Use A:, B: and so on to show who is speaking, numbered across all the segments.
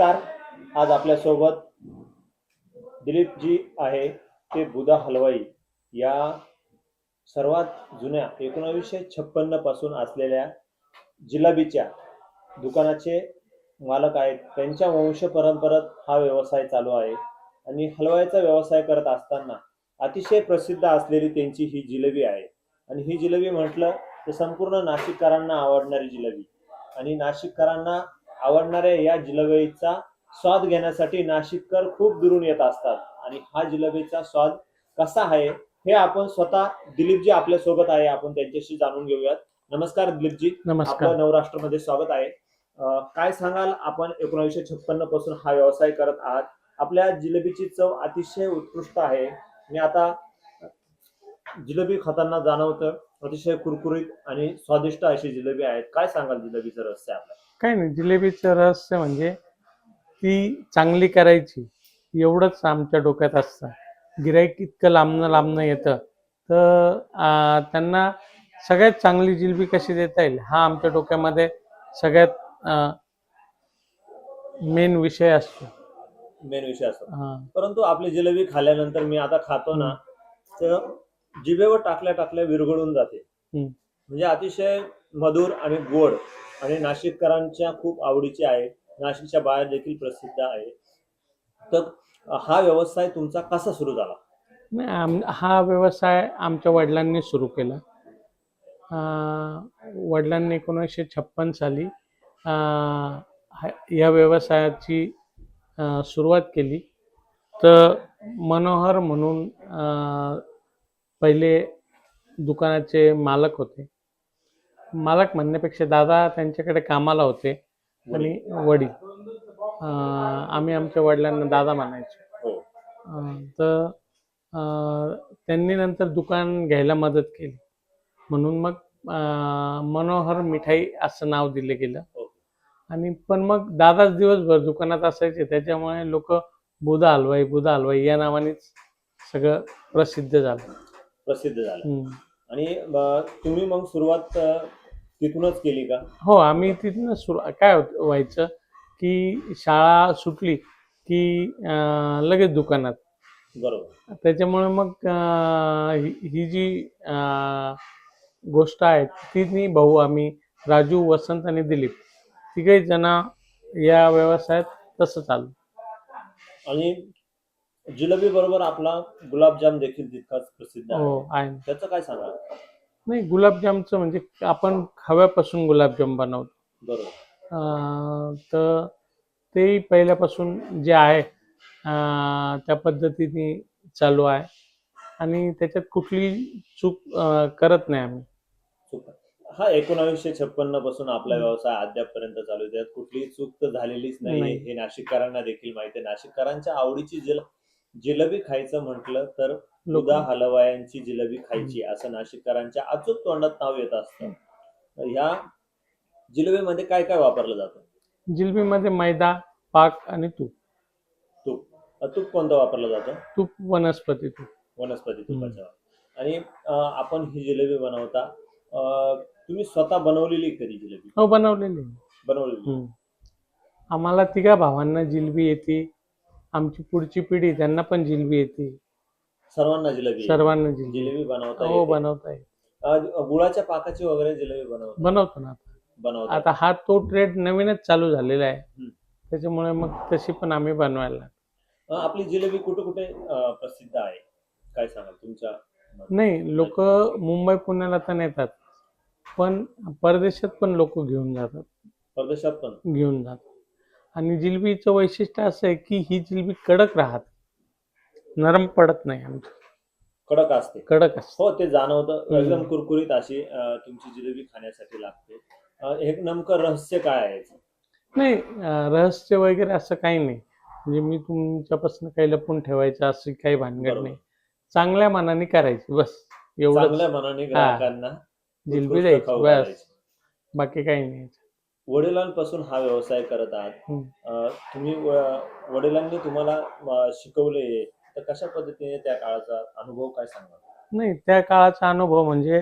A: नमस्कार. आज आपल्यासोबत दिलीपजी आहे ते बुधा हलवाई या सर्वात जुन्या एकोणावीसशे छप्पन्नपासून असलेल्या जिलाबीच्या दुकानाचे मालक आहेत. त्यांच्या वंश परंपरत हा व्यवसाय चालू आहे आणि हलवाईचा व्यवसाय करत असताना अतिशय प्रसिद्ध असलेली त्यांची ही जिलेबी आहे. आणि ही जिलेबी म्हटलं तर संपूर्ण नाशिककरांना आवडणारी जिलेबी. आणि नाशिककरांना आवडणाऱ्या या जिलेबीचा स्वाद घेण्यासाठी नाशिककर खूप दुरून येत असतात. आणि हा जिलेबीचा स्वाद कसा आहे हे आपण स्वतः दिलीपजी आपल्यासोबत आहे. आपण त्यांच्याशी जाणून घेऊयात. नमस्कार दिलीपजी.
B: नमस्कार.
A: आपलं नवराष्ट्रमध्ये स्वागत आहे. काय सांगाल? आपण एकोणीसशे छप्पन्नपासून हा व्यवसाय करत आहात. आपल्या जिलेबीची चव अतिशय उत्कृष्ट आहे. आणि आता जिलेबी खाताना जाणवतं. अतिशय कुरकुरीत आणि स्वादिष्ट अशी जिलेबी आहे काय सांगाल जिलेबीचं रहस्य आपलं
B: काय नाही जिलेबीचं रहस्य म्हणजे ती चांगली करायची एवढंच आमच्या डोक्यात असतं. गिराईक इतकं लांबनं लांबनं येतं. तर आ, त्यांना सगळ्यात चांगली जिलेबी कशी देता येईल हा आमच्या डोक्यामध्ये सगळ्यात मेन विषय असतो.
A: मेन विषय असतो.
B: हा.
A: परंतु आपली जिलेबी खाल्ल्यानंतर मी आता खातो ना तर जिभेवर टाकल्या टाकल्या विरघळून जाते.
B: हम्म.
A: म्हणजे अतिशय मधुर आणि गोड. आणि नाशिककरांच्या खूप आवडीची आहे. नाशिकच्या बाहेर देखील प्रसिद्ध आहे. तर हा व्यवसाय तुमचा कसा सुरू झाला?
B: नाही आम हा व्यवसाय आमच्या वडिलांनी सुरू केला. वडिलांनी एकोणीसशे छप्पन साली या व्यवसायाची सुरुवात केली. तर मनोहर म्हणून पहिले दुकानाचे मालक होते. मालक म्हणण्यापेक्षा दादा त्यांच्याकडे कामाला होते आणि वडील. आम्ही आमच्या वडिलांना दादा म्हणायचो.
A: हो.
B: तर त्यांनी नंतर दुकान घ्यायला मदत केली. म्हणून मग मनोहर मिठाई असं नाव दिलं गेलं.
A: हो.
B: आणि पण मग दादाच दिवसभर दुकानात असायचे. त्याच्यामुळे लोक बुधा हलवाई बुधा हलवाई या नावानेच सगळं प्रसिद्ध झालं.
A: प्रसिद्ध झाला. आणि तुम्ही मग सुरुवात तिथूनच केली का?
B: हो आम्ही तिथनं सुरू काय होत- व्हायचं की शाळा सुटली की अं, लगेच दुकानात.
A: बरोबर.
B: त्याच्यामुळे मग अं, ही ही जी अं, गोष्ट आहे तिन्ही भाऊ आम्ही राजू वसंत आणि दिलीप. तिघही जण या व्यवसायात तसं चालू.
A: आणि जिलेबी बरोबर आपला गुलाबजाम देखील तितकाच प्रसिद्ध आहे.
B: हो आहे
A: त्याचं काय सांगा
B: नाही गुलाबजामचं म्हणजे आपण खव्यापासून गुलाबजाम बनवतो.
A: बरोबर.
B: अं, तर ते पहिल्यापासून जे आहे अं, त्या पद्धतीने चालू आहे. आणि त्याच्यात कुठली चूक अं, करत नाही आम्ही.
A: हा एकोणावीसशे छप्पन्नपासून आपला. व्यवसाय अद्यापपर्यंत चालू आहे. त्यात कुठलीही चूक तर झालेलीच नाही.
B: नाही.
A: हे नाशिककरांना देखील माहिती आहे. नाशिककरांच्या आवडीची जिल जिलेबी खायचं म्हटलं तर
B: लोक
A: दुधा हलवायांची जिलेबी खायची असं नाशिककरांच्या अचूक तोंडात नाव येत असतं. तर ह्या जिलेबीमध्ये काय काय वापरलं जातं?
B: जिलबीमध्ये मैदा पाक आणि तूप.
A: तूप. तूप कोणतं वापरलं जातं?
B: तूप वनस्पती तूप.
A: वनस्पती तुपाचं आणि अं, आपण ही जिलेबी बनवता अं, तुम्ही स्वतः बनवलेली कधी जिलेबी?
B: हो बनवलेली. आहे.
A: बनवलेली.
B: हम्म. आम्हाला तिघा भावांना जिलबी येते. आमची पुढची पिढी त्यांना पण जिलबी येते.
A: सर्वांना जिलेबी.
B: सर्वांना जिलबी
A: जिलेबी बनवता
B: हो
A: येते.
B: बनवता
A: अ, गुळाच्या पाकाची वगैरे जिलेबी बनवता
B: बनवतो ना आता.
A: बनवता
B: आता हा तो ट्रेड नवीनच चालू झालेला आहे. त्याच्यामुळे मग तशी पण आम्ही बनवायला लागलो.
A: अ, आपली जिलेबी कुठे कुठे अ, प्रसिद्ध आहे काय सांगाल तुमच्या?
B: नाही लोक मुंबई पुण्याला तर नेतात पण परदेशात पण लोक घेऊन जातात
A: परदेशात पण
B: घेऊन जातात आणि जिलबीचं वैशिष्ट्य असं आहे की ही जिलबी कडक राहत नरम पडत नाही आमची.
A: कडक असते.
B: कडक असते.
A: हो ते जाणवतं. एकदम कुरकुरीत अशी अ, तुमची जिलेबी खाण्यासाठी लागते. अ, हे नेमकं रहस्य काय आहे? याचं?
B: नाही अं, रहस्य वगैरे असं काही नाही. म्हणजे मी तुमच्यापासून काही लपून ठेवायचं अशी काही भानगड
A: बरोबर.
B: नाही. चांगल्या मनाने करायची बस. एवढं
A: चांगल्या मनाने ग्राहकांना
B: जिलबी
A: उत्कृष्ट
B: द्यायची
A: खाऊ
B: बस.
A: घालायची.
B: बाकी काही नाही.
A: वडिलांपासून हा व्यवसाय करत आहात.
B: हम्म.
A: अ, तुम्ही व- वडिलांनी तुम्हाला अ, शिकवले तर कशा पद्धतीने त्या काळाचा अनुभव काय सांगा
B: नाही त्या काळाचा अनुभव म्हणजे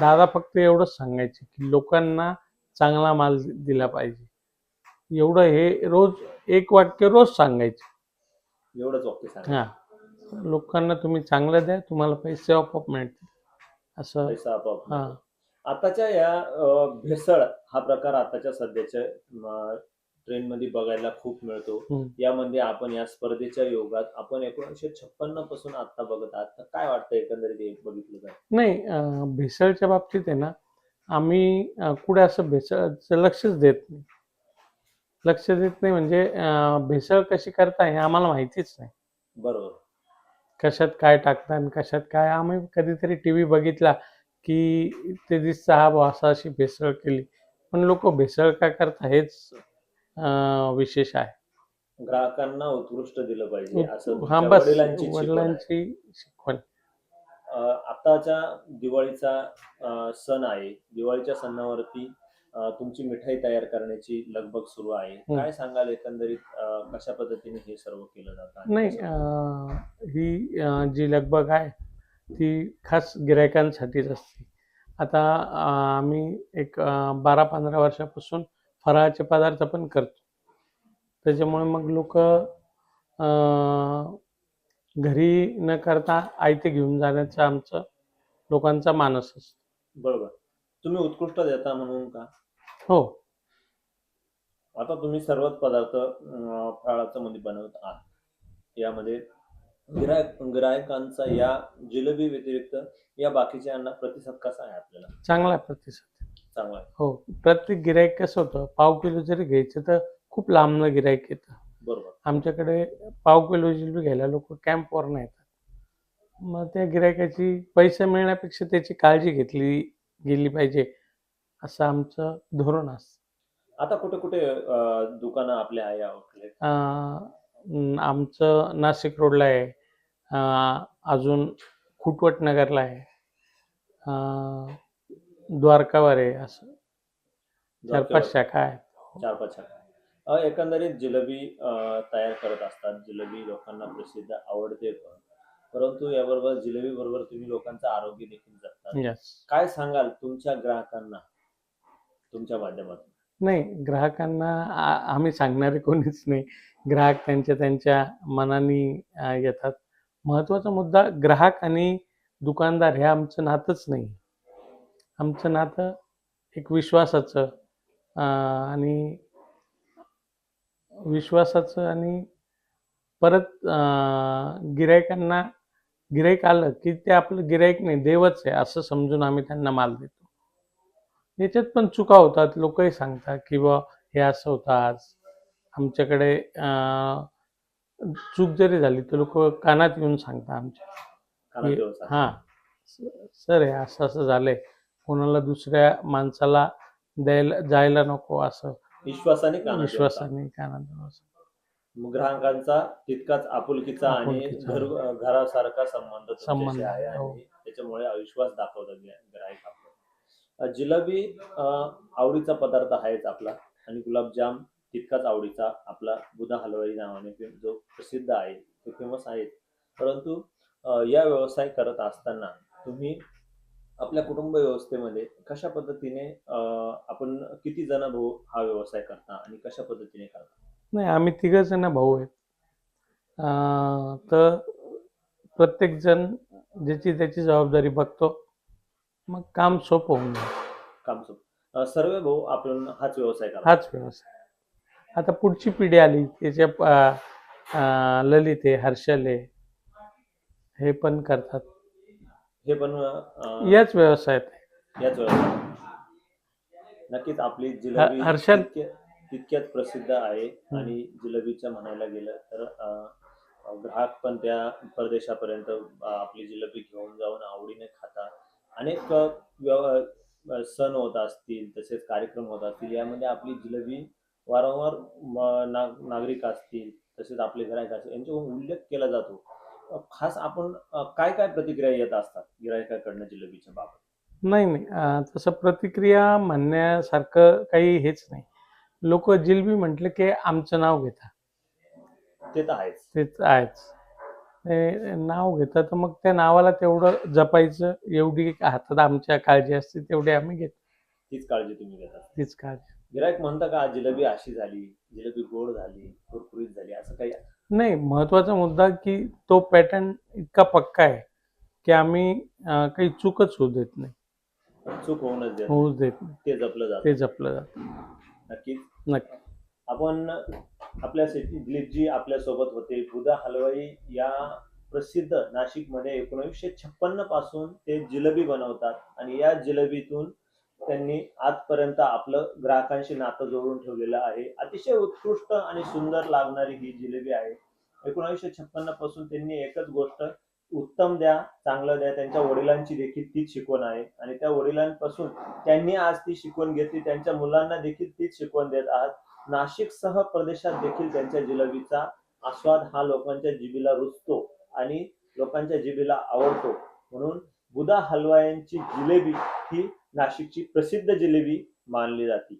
B: दादा फक्त एवढंच सांगायचे की लोकांना चांगला माल दिला पाहिजे. एवढं हे रोज एक वाक्य रोज सांगायचे.
A: एवढंच वाक्य सांगा
B: हा. लोकांना तुम्ही चांगलं द्या तुम्हाला पैसे आपोआप मिळतील. असं.
A: पैसा आपोआप
B: हा.
A: आताच्या या भेसळ हा प्रकार आताच्या सध्याच्या ट्रेन मध्ये बघायला खूप मिळतो.
B: हम्म.
A: यामध्ये आपण या स्पर्धेच्या योगात आपण एकोणीसशे छप्पन्नपासून आता बघत आहात. तर काय वाटतं एकंदरीत हे बघितलं तर?
B: नाही भेसळच्या बाबतीत आहे ना आम्ही कुठे असं भेसळचं लक्षच देत नाही. लक्ष देत नाही म्हणजे भेसळ कशी करता हे आम्हाला माहितीच नाही.
A: बरोबर.
B: कशात काय टाकतात आणि कशात काय? आम्ही कधीतरी टी व्ही बघितला की ते दिसतं हा असं अशी भेसळ केली. पण लोक भेसळ का करता हेच विशेष आहे.
A: ग्राहकांना उत्कृष्ट दिलं पाहिजे असं
B: हा बस
A: वडिलांची शिकवण आहे.
B: वडिलांची शिकवण.
A: अ, आताच्या दिवाळीचा अ, सण आहे. दिवाळीच्या सणावरती अ, तुमची मिठाई तयार करण्याची लगबग सुरू आहे. काय सांगाल एकंदरीत अ, कशा पद्धतीने हे सर्व केलं जातं आणि
B: नाही
A: कसं?
B: अं, ही अं, जी लगबग आहे ती खास गिरायकांसाठीच असते. आता अं, आम्ही एक अं, बारा पंधरा वर्षापासून फराळाचे पदार्थ पण करतो. त्याच्यामुळे मग लोक घरी न करता आयते घेऊन जाण्याचं आमचं लोकांचा मानस असतो.
A: बरोबर. तुम्ही उत्कृष्ट देता म्हणून का?
B: हो.
A: आता तुम्ही सर्वच पदार्थ फराळाचं मध्ये बनवत आहात. यामध्ये गिरायक गिरायकांचा या जिलेबी व्यतिरिक्त या बाकीच्यांना प्रतिसाद कसा आहे आपल्याला?
B: चांगला प्रतिसाद.
A: चांगला
B: हो प्रत्येक गिराईक कसं होतं पाव किलो जरी घ्यायचं तर खूप लांबनं गिराईक येतं.
A: बरोबर.
B: आमच्याकडे पाव किलो जिलबी घ्यायला लोक कॅम्पवरनं येतात. मग त्या गिरायकाची पैसे मिळण्यापेक्षा त्याची काळजी घेतली गेली पाहिजे असं आमचं धोरण असतं.
A: आता कुठे कुठे अं, दुकानं आपल्या आहे आउटलेट
B: अं, आमचं नाशिक रोडला आहे. अं, अजून खुटवट नगरला आहे. अं, द्वारकावर आहे असं. चार पाच शाखा आहेत.
A: चार पाच शाखा अ, एकंदरीत जिलेबी अ, तयार करत असतात. जिलेबी लोकांना प्रसिद्ध आवडते पण. परंतु याबरोबर जिलेबी बरोबर तुम्ही लोकांचं आरोग्य देखील जपतात काय सांगाल तुमच्या ग्राहकांना? तुमच्या माध्यमातून.
B: नाही ग्राहकांना आ- आम्ही सांगणारे कोणीच नाही. ग्राहक त्यांच्या त्यांच्या मनाने अं, येतात. महत्त्वाचा मुद्दा ग्राहक आणि दुकानदार हे आमचं नातंच नाही. आमचं नातं एक विश्वासाचं आणि विश्वासाचं आणि परत गिरायकांना गिराईक आलं की ते आपलं गिराईक नाही देवच आहे असं समजून आम्ही त्यांना माल देतो. याच्यात पण चुका होतात लोकही सांगतात की बा हे असं होतं आज. आमच्याकडे चूक जरी झाली तर लोक कानात येऊन सांगतात आमच्या. हे-. हां सर हे असं असं झालंय. कोणाला दुसऱ्या माणसाला द्यायला जायला नको असं
A: विश्वासाने.
B: विश्वासाने
A: ग्राहकांचा तितकाच आपुलकीचा आणि. घर घरासारखा संबंध
B: संबंध,
A: आहे
B: हो.
A: आणि त्याच्यामुळे अविश्वास दाखवतात ग्राहक आपलं जिलेबी आवडीचा पदार्थ आहेच आपला आणि गुलाबजाम तितकाच आवडीचा आपला बुधा हलवाई नावाने जो प्रसिद्ध आहे तो फेमस आहे परंतु या व्यवसाय करत असताना तुम्ही आपल्या कुटुंब व्यवस्थेमध्ये कशा पद्धतीने अ, आपण किती जण भाऊ हा व्यवसाय करता आणि कशा पद्धतीने करता?
B: नाही आम्ही तिघ जण भाऊ आहेत. अं, तर प्रत्येक जण ज्याची त्याची जबाबदारी बघतो. मग काम सोपं होऊन जातं.
A: काम सोप. अ, सर्व भाऊ आपण हाच व्यवसाय करता.
B: हाच व्यवसाय. आता पुढची पिढी आली त्याच्या अं, अं, ललित आहे हर्षल आहे हे पण करतात.
A: हे पण अ,
B: याच व्यवसायात.
A: याच व्यवसाय नक्कीच आपली जिलेबी
B: ह-?
A: तितक्या- तितक्यात प्रसिद्ध आहे आणि जिलेबीच्या म्हणायला गेलं तर अ, ग्राहक पण त्या परदेशापर्यंत अ, आपली जिलेबी घेऊन जाऊन आवडीने खातात अनेक अ, व्यव अ, सण होत असतील तसेच कार्यक्रम होत असतील यामध्ये आपली जिलेबी वारंवार म- नाग नागरिक असतील तसेच आपले ग्राहक असतील यांच्याकडून उल्लेख केला जातो खास आपण काय काय प्रतिक्रिया येत असतात गिरायकाकडनं जिलेबीच्या बाबत?
B: नाही नाही. तसं प्रतिक्रिया म्हणण्यासारखं काही हेच नाही. लोक जिलबी म्हटलं की आमचं नाव घेतात
A: ते तर आहेच.
B: तेच आहेच. नाव घेतात तर मग त्या नावाला तेवढं जपायचं. एवढी हातात आमच्या काळजी असते तेवढी आम्ही घेतो.
A: तीच काळजी तुम्ही घेतात
B: तीच काळजी.
A: गिरायक म्हणतं का जिलेबी अशी झाली जिलेबी गोड झाली
B: नाही महत्त्वाचा मुद्दा की तो पॅटर्न इतका पक्का आहे की आम्ही अं, काही चूकच होऊ देत नाही.
A: चूक होऊनच देत
B: देत नाही.
A: ते जपलं जातं.
B: ते जपलं जातं.
A: नक्कीच.
B: नक्की.
A: आपण आपल्या शेती दिलीपजी आपल्यासोबत होते बुधा हलवाई या प्रसिद्ध नाशिकमध्ये एकोणीसशे छप्पन्नपासून ते जिलेबी बनवतात. आणि या जिलेबीतून त्यांनी आजपर्यंत आपलं ग्राहकांशी नातं जोडून ठेवलेलं आहे. अतिशय उत्कृष्ट आणि सुंदर लागणारी ही जिलेबी आहे. एकोणीसशे छप्पन्नपासून त्यांनी एकच गोष्ट उत्तम द्या चांगलं द्या त्यांच्या वडिलांची देखील तीच शिकवण आहे. आणि त्या वडिलांपासून त्यांनी आज ती शिकवण घेतली त्यांच्या मुलांना देखील तीच शिकवण देत आहात. नाशिक सह प्रदेशात देखील त्यांच्या जिलेबीचा आस्वाद हा लोकांच्या जिबीला रुचतो आणि लोकांच्या जिबीला आवडतो. म्हणून बुधा हलवायांची जिलेबी ही नाशिकची प्रसिद्ध जिलेबी मानली जाते.